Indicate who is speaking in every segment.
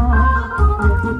Speaker 1: เพี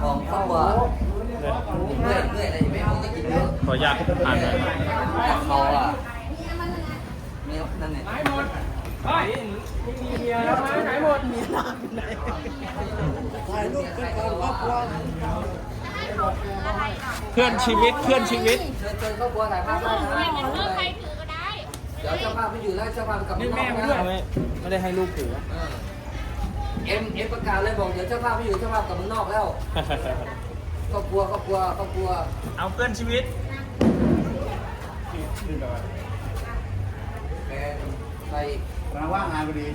Speaker 1: ของข้าวเรื่อย
Speaker 2: เรื่อยอะ
Speaker 3: ไร
Speaker 2: ไม่
Speaker 4: ต้องกินเยอะ
Speaker 3: ขอยาก
Speaker 4: อ่านหน่อเขา
Speaker 3: อะมี
Speaker 4: นั่
Speaker 3: น
Speaker 4: เน
Speaker 3: หา
Speaker 4: ยหมด
Speaker 3: ไม่มีเมี
Speaker 4: ย
Speaker 3: แล้ว
Speaker 4: ไหา
Speaker 3: ยห
Speaker 4: มดมีน
Speaker 3: อนอ
Speaker 4: ยไหนถ่ายรูปเป็น
Speaker 5: คร
Speaker 2: อบ
Speaker 5: ครั
Speaker 2: วเพื่
Speaker 5: อนชีวิตเพื่อนชีวิต
Speaker 2: เชิญเครอบครัวถ่ายภาพได้เดี๋ยวเจ้าภาพไม่อยู่แล้วเจ้าภาพกลับนี่แม่
Speaker 5: ไม่ด้ไม่ได้ให้ลูกถือ
Speaker 2: เอ็มเอ็มประกาศเลยบอกเดี๋ยวเจ้าภาพไม่อยู่เจ้าภาพกลับมือนอกแล้ว ก็กลัวก็กลัวก็กลัว
Speaker 5: เอาเพื่อนชีวิต
Speaker 2: แกไป
Speaker 4: มาว่างงานพอดี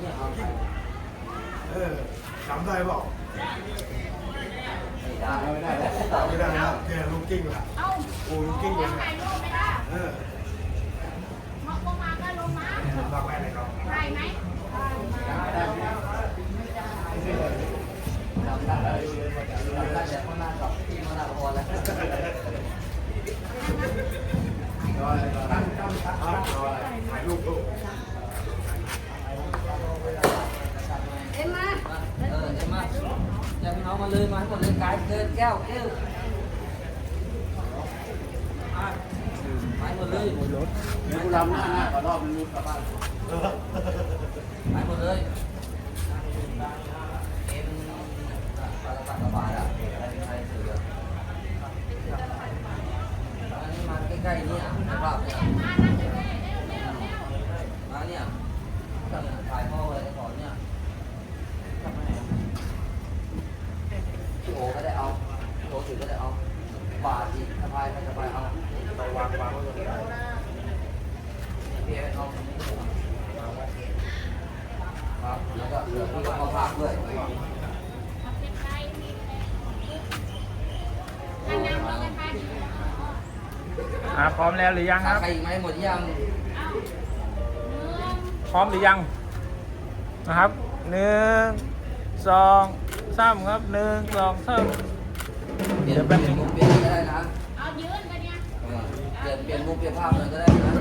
Speaker 2: นี่เอาไป
Speaker 3: เออจำได้บอกจา
Speaker 2: ไม่ได้
Speaker 4: ไม่ได้
Speaker 3: จำไม่ได้แล้วนลูกกิ้งล่ะ
Speaker 1: เอ้
Speaker 3: โอ้ลูกกิ้งเลย
Speaker 1: ถ่ายรูปไหมล่ะ
Speaker 3: เออ
Speaker 1: มาก็มา
Speaker 3: ก็ล
Speaker 2: ง
Speaker 1: มา
Speaker 2: ฝากแม่
Speaker 4: หน่อ
Speaker 2: ยครับ ได้ไหม em á ờ em á cho nó mà lên mà còn lên cái lên keo kêu. À, máy mà lên một lốt.
Speaker 3: Nếu làm nữa là cả đo mình luôn cả ba. 盖一定นี้
Speaker 2: อ่าพ
Speaker 5: ร้อมแล้วหรือยังครับ
Speaker 2: ใครอีกไหมหมดยัง
Speaker 5: พร้อมหรือยังนะครับหนึ่งสองสามครับหนึ่งสองสาม
Speaker 2: เดี๋
Speaker 5: ยวแป๊บ
Speaker 2: นึ
Speaker 5: ง
Speaker 2: เปลี่ยนก็ได้นะ
Speaker 1: เอายืนกันเนี่ย
Speaker 2: เปลี่ยนเปลี่ยนมุกเปลี่ยนภาพอะไก็ได้นะ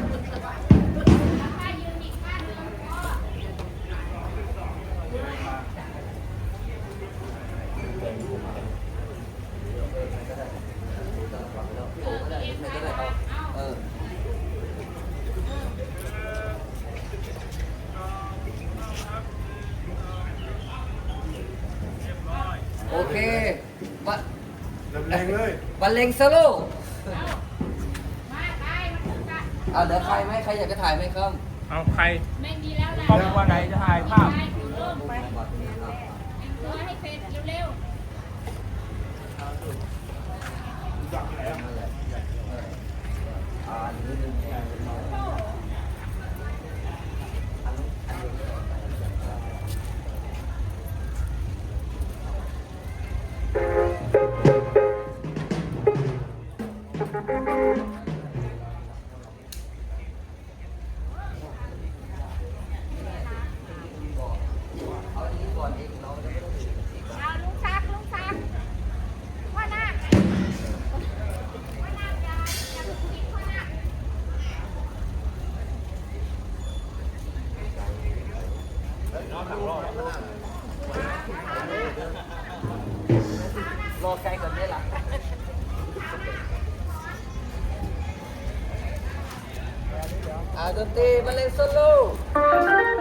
Speaker 2: บ
Speaker 3: ร
Speaker 2: รเลงโซโล่
Speaker 1: มาไปมาถึงกัน
Speaker 2: อ่าเดี๋ยวใครไหมใครอยากจะถ่ายไหมครับ
Speaker 5: เอาใคร
Speaker 1: ไม่มีแล้วแหละ
Speaker 5: ครอบครัวไหนจะถ่ายภาพ
Speaker 1: ร
Speaker 2: อไก
Speaker 1: ลก่อน
Speaker 2: ได้หรออ่าดนตรีมาเล่นโซโล่